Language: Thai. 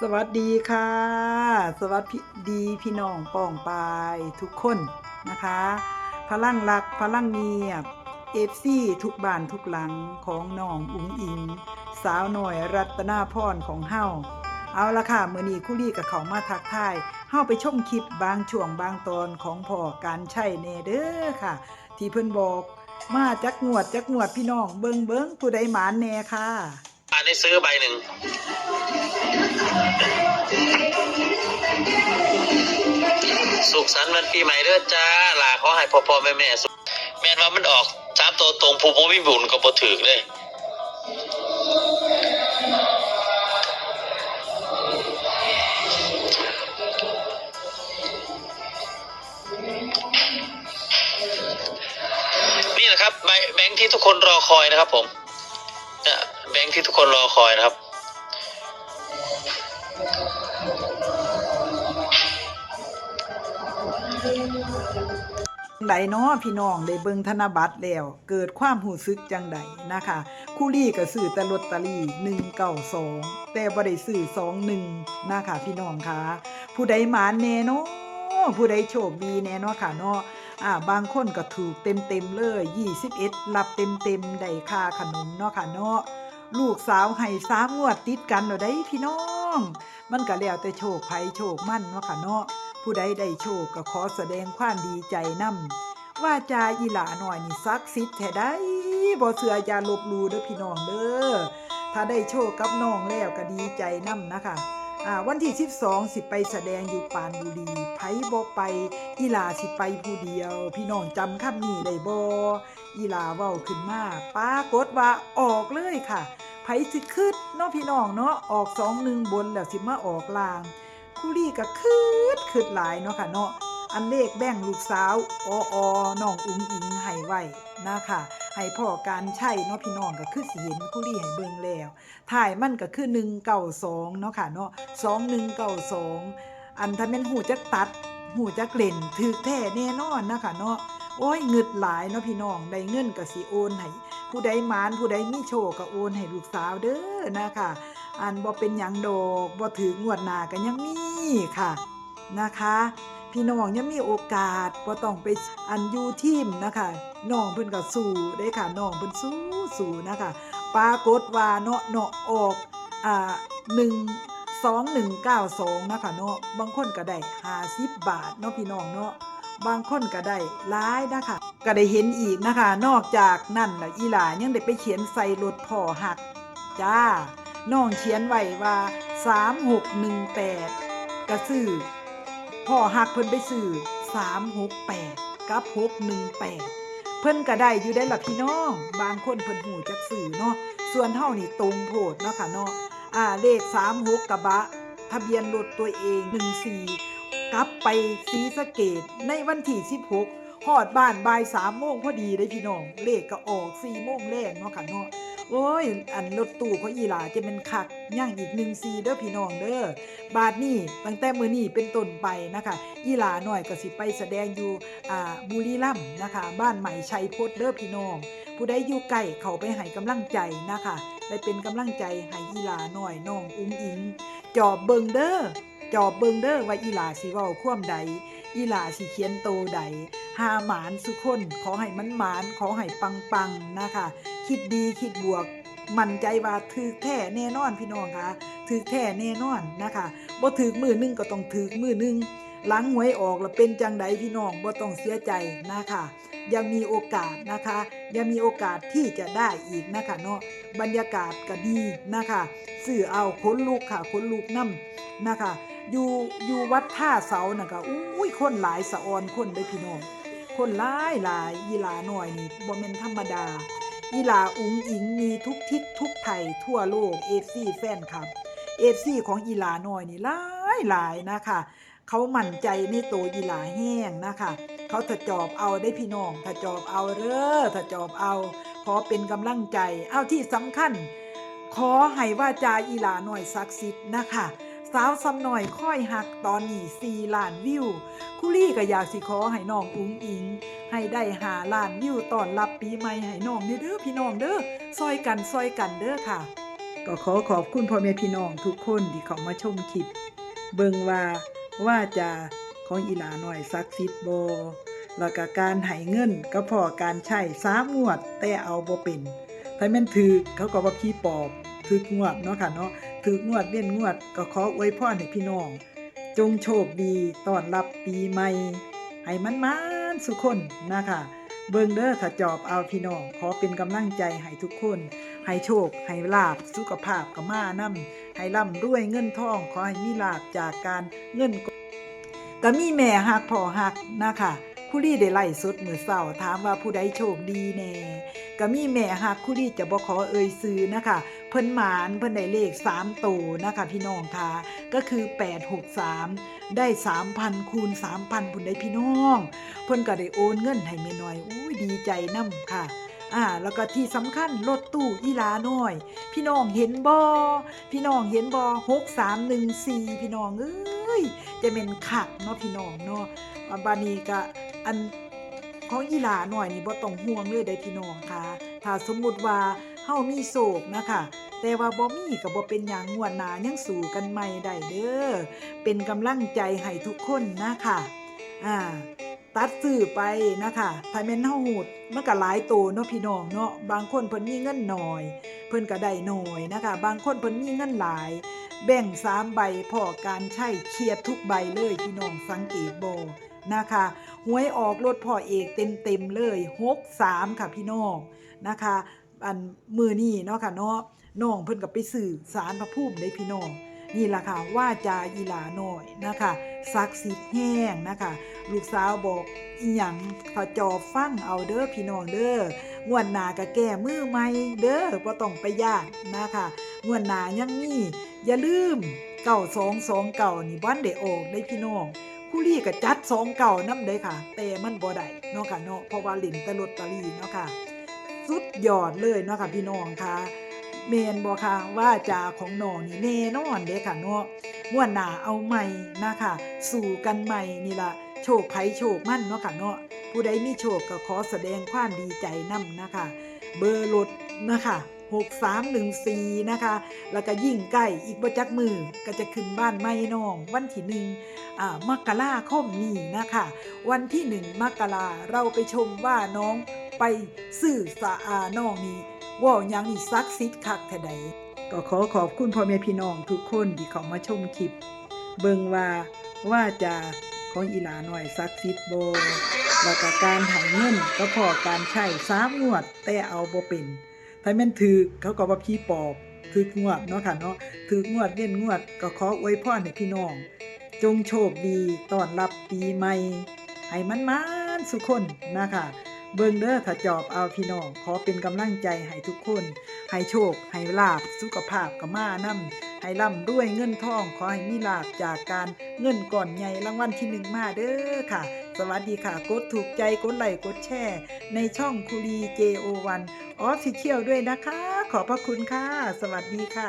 สวัสดีค่ะ สวัสดีพี่น้องป้องปายทุกคนนะคะ พลังรักพลังเงียบเอฟซีทุกบ้านทุกหลังของน้องอุ๋งอิง สาวหน่อยรัตนาพรของเฮาเอาละค่ะมือนี้คุรี่กับเขามาทักทายเฮาไปชมคลิปบางช่วงบางตอนของพ่อการใช่เนเด้อค่ะ ที่เพิ่นบอก มาจักงวดจักงวดพี่น้องเบิงเบิงผู้ใดหมานแน่ค่ะ อันนี้ซื้อใบหนึ่งสุขสันต์วันปีใหม่เด้อจ้าลาขอให้พ่อพ่อแม่แม่สุขแม่นว่ามันออกสามตัวตรงภูมิบุญก็บ่ถือเลยนี่แหละครับใบแบงค์ที่ทุกคนรอคอยนะครับผม งค์ที่ทุกคนรอคอยนะครับ จังใดเนาะพี่น้องได้เบิ่งธนบัตรแล้ว เกิดความหูซึกจังใดนะคะ คู่ลี่ก็ซื้อแต่ลอตเตอรี่192แต่บ่ได้ซื้อ21นะคะพี่น้องคะผู้ใดหมานแน่เนาะผู้ใดโชคดีแน่เนาะค่ะเนาะอ่าบางคนก็ถูกเต็มๆเลย 21 รับเต็มๆได้ค่าขนมเนาะค่ะเนาะ ลูกสาวให้สามงวดติดกันเนาะได้พี่น้อง มันก็แล้วแต่โชคภัยโชคมั่นเนาะค่ะเนาะผู้ใดได้โชคก็ขอแสดงความดีใจนำว่าจาอีหลาหน่อยนี่ซักซิดแท้ได้บ่เสืออย่าลบลูเด้อพี่น้องเด้อถ้าได้โชคกับน้องแล้วก็ดีใจนำนะคะ วันที่ 12 สิไปแสดงอยู่ปานบุรีไผบ่ไปอีลาสิไปผู้เดียว พี่น้องจำคำนี้ได้บ่อีลาเว้าขึ้นมาปากฏว่าออกเลยค่ะไผสิคิดเนาะพี่น้องเนาะออก2 1บนแล้วสิมาออกล่างคุรี่ก็คืดคืดหลายเนาะค่ะเนาะอันเลขแบ่งลูกสาวอออน้องอุ้งอิงให้ไว้นะคะ ให้พ่อการใช่เนาะพี่น้องก็คือสิเห็นคุรี่ให้เบิ่งแล้วถ่ายมันก็คือ192เนาะค่ะเนาะ2192อันถ้าแม่นหูจักตัด หูจักเล่นถือแท้แน่นอนนะคะเนาะโอ้ยเงึดหลายเนาะพี่น้องได้เงินก็สิโอนให้ผู้ใดมานผู้ใดมีโชคก็โอนให้ลูกสาวเด้อนะคะอันบ่เป็นหยังดอกบ่ถืองวดหน้าก็ยังมีค่ะนะคะ พี่น้องยังมีโอกาสบ่ต้องไปอันยูทีมนะคะน้องเพิ่นก็สู้ได้ค่ะน้องเพิ่นสู้สู้นะคะปรากฏว่าเนาะเนาะออกอ่า1 2192นะคะเนาะบางคนก็ได้50บบาทเนาะพี่น้องเนาะบางคนก็ได้หลายนะคะก็ได้เห็นอีกนะคะ นอกจากนั่นน่ะอีหลายังได้ไปเขียนใส่รถพ่อหักจ้าน้องเขียนไว้ว่า 3618กระซื้อ พ่อหักเพิ่นไปซื้อ368 กับ 618 เพิ่นก็ได้อยู่ได้ล่ะพี่น้อง บางคนเพิ่นหูจักสื่อเนาะ ส่วนเฮานี่ตรงโพดเนาะค่ะเนาะ อ่าเลข 36กระบะ ทะเบียนรถตัวเอง 14 กลับไปสีสะเกดในวันที่ 16 ฮอดบ้านบ่าย3โมงพอดีเลยพี่น้อง เลขก็ออก4โมงแรกเนาะค่ะเนาะโอ้ย อันรถตู้เของอีหลาจะเป็นคักย่างอีกหนึ่งซีเด้อพี่น้องเด้อบาทนี้ตั้งแต่มือนี้เป็นต้นไปนะคะอีหลาหน่อยก็สิไปแสดงอยู่อ่าบุรีรัมย์นะคะ บ้านใหม่ชัยพจน์เด้อพี่น้อง ผู้ใดอยู่ใกล้เขาไปให้กำลังใจนะคะได้เป็นกำลังใจให้อีหลาหน่อยน้องอุ้งอิง จอบเบิงเด้อจอบเบิงเด้อว่าอีหลาสิว้าควมใด อีหลาสิเขียนโตใดหาหมานสุคนขอให้มันหมานขอให้ปังปังนะคะ คิดดีคิดบวก มั่นใจว่าถือแท้แน่นอนพี่น้องคะถือแท้แน่นอนนะคะบ่ถือมือหนึงก็ต้องถือมือหนึงหลังหวยออกแล้วเป็นจังใดพี่น้องบ่ต้องเสียใจนะคะยังมีโอกาสนะคะยังมีโอกาสที่จะได้อีกนะคะเนาะบรรยากาศก็ดีนะคะสื่อเอาขนลูกค่ะขนลูกน้ำนะคะ อยู่อยู่วัดท่าเสาน่ะก็อุ้ยคนหลายสะออนคนเด้อพี่น้องคนหลายหลายอีหลาหน่อยนี่บ่แม่นธรรมดาอีหลาอุ๋งอิงมีทุกทิศทุกไทยทั่วโลก FC แฟนคลับ FC ของอีหลาหน่อยนี่หลายหลายนะคะเขามั่นใจในตัวอีหลาแห้งนะคะเขาถ้าจอบเอาได้พี่น้องถ้าจอบเอาเด้อถ้าจอบเอา ขอเป็นกำลังใจ เอาที่สำคัญ ขอให้ว่าจาอีหลาหน่อยศักดิ์สิทธิ์นะคะ สาวซ้ำหน่อยค่อยหักตอนนี้4ล้านวิว คุรี่ก็อยากสิขอให้น้องอุ้งอิง ให้ได้หาล้านวิวตอนรับปีใหม่ให้น้องเด้อพี่น้องเด้อซอยกันซอยกันเด้อค่ะ ก็ขอขอบคุณพ่อแม่พี่น้องทุกคนที่เข้ามาชมคลิป เบิ่งว่าว่าจะของอีหลาหน่อยซักซิดโบแล้วก็การให้เงินก็พอการใช้สามงวดแต่เอาบ่เป็นถ้าแม่นถือเขาก็ว่าพี่ปอบ ถืองวดเนาะค่ะเนาะถืองวดเว้นงวดก็ขออวยพรให้พี่น้อง จงโชคดีต้อนรับปีใหม่ให้มันมานสุขคนนะคะเบิ่งเด้อถ้าจอบเอาพี่น้อง ขอเป็นกำลังใจให้ทุกคนให้โชคให้ลาบสุขภาพก็มานำให้ร่ำรวยเงินทอง ขอให้มีลาบจากการเงินก็มีแม่ฮักพ่อฮักนะคะคุรี่ได้ไล่สดมือเช้าถามว่าผู้ใดโชคดีแน่ก็มีแม่ฮักคุรี่จะบ่ขอเอ่ยซื้อนะคะ พิ่นหมานเพิ่นได้เลข3โตวนะคะพี่น้องค่ะก็คือ 863 ได้ 3,000คูณ3,000พุ่นได้พี่น้อง เพิ่นก็ได้โอนเงินให้แม่น้อยอุ้ยดีใจนำค่ะอ่าแล้วก็ที่สำคัญรถตู้อีลาน้อย พี่น้องเห็นบ่พี่น้องเห็นบ่6314พี่น้องเอ้ยจะเป็นคักเนาะพี่น้องเนาะอ่าบานีก็อันของอีลาน้อยนี่บ่ต้องห่วงเลยได้พี่น้องค่ะ ถ้าสมมุติว่าเฮามีโศกนะคะ แต่ว่าบ่มีก็บ่เป็นหยังงวดหนายังสู้กันใหม่ได้เด้อเป็นกำลังใจให้ทุกคนนะคะอ่าตัดซื้อไปนะคะถ้าแม่นเฮาหูดมันก็หลายโตเนาะพี่น้องเนาะบางคนเพิ่นมีเงินหน้อย เพิ่นก็ได้น้อยนะคะ บางคนเพิ่นมีเงินหลาย แบ่งสามใบพอการใช้เคลียร์ทุกใบเลยพี่น้องสังเกตบ่นะคะหวยออกรถพ่อเอกเต็มๆเลย63ค่ะพี่น้องนะคะ อันมือนี่เนาะค่ะเนาะ น้องเพิ่นก็ไปสื่อสารพระภูมิได้พี่น้องนี่ล่ะค่ะว่าจาอีหลาน้อยนะคะศักสิทธิ์แห้งนะคะ ลูกสาวบอกอีหยังพอจอฟังเอาเด้อพี่น้องเด้องวดหนาก็แก้มือใหม่เด้อบ่ต้องไปยากนะคะงวดหนายังมีอย่าลืมเก่าสองสองเก่านี่บ้านได้ออกได้พี่น้องผู้ลี่ก็จัดสองเก่านำได้ค่ะ แต่มันบ่ได้เนาะค่ะเนาะเพราะว่าเล่นแต่ลอตเตอรี่เนาะค่ะ สุดยอดเลยเนาะค่ะพี่น้องค่ะ เมนบอกค่ะว่าจาของน้องนี่แน่นอนเด้ค่ะเนาะม่วนหนาเอาใหม่นะคะสู่กันใหม่นี่ละโชคไผโชคมั่นเนาะค่ะเนาะผู้ใดมีโชคก็ขอแสดงความดีใจนํนะคะ เบอร์รถนะคะ6314นะคะ แล้วก็ยิ่งใกล้อีกบ่จักมือก็จะขึ้นบ้านใหม่น้อง วันที่หนึ่งอ่ามกราคมนี้นะคะ วันที่หนึ่งมกราเราไปชมว่าน้องไปสื่อสาอาน้องนี้ ว่าหยังนี่ซักซิดคักแท้ใดก็ขอขอบคุณพ่อแม่พี่น้องทุกคนที่เขามาชมคลิป เบิ่งว่าว่าจะของอีหลาหน่อยซักซิดโบแล้วก็การหายเงินก็พอการใช้สามงวด แต่เอาบ่เป็นถ้าแม่นถือเขาก็ว่พี่ปอบถืองวดเนาะค่ะเนาะถืองวดเว้นงวด ก็ขออวยพรให้พี่น้อง จงโชคดีต้อนรับปีใหม่ให้มันมานสุขคนนะคะ เบิ่งเด้อถ้าจอบเอาพี่น้องขอเป็นกำลังใจให้ทุกคน ให้โชค ให้ลาบสุขภาพก็มานำให้ร่ำรวยเงินทอง ขอให้มีลาบจากการเงินก่อนใหญ่รางวัลที่หนึ่งมาเด้อค่ะ สวัสดีค่ะ กดถูกใจกดไลค์กดแชร์ในช่องคุรี JO1 Official ด้วยนะคะ ขอบพระคุณค่ะ สวัสดีค่ะ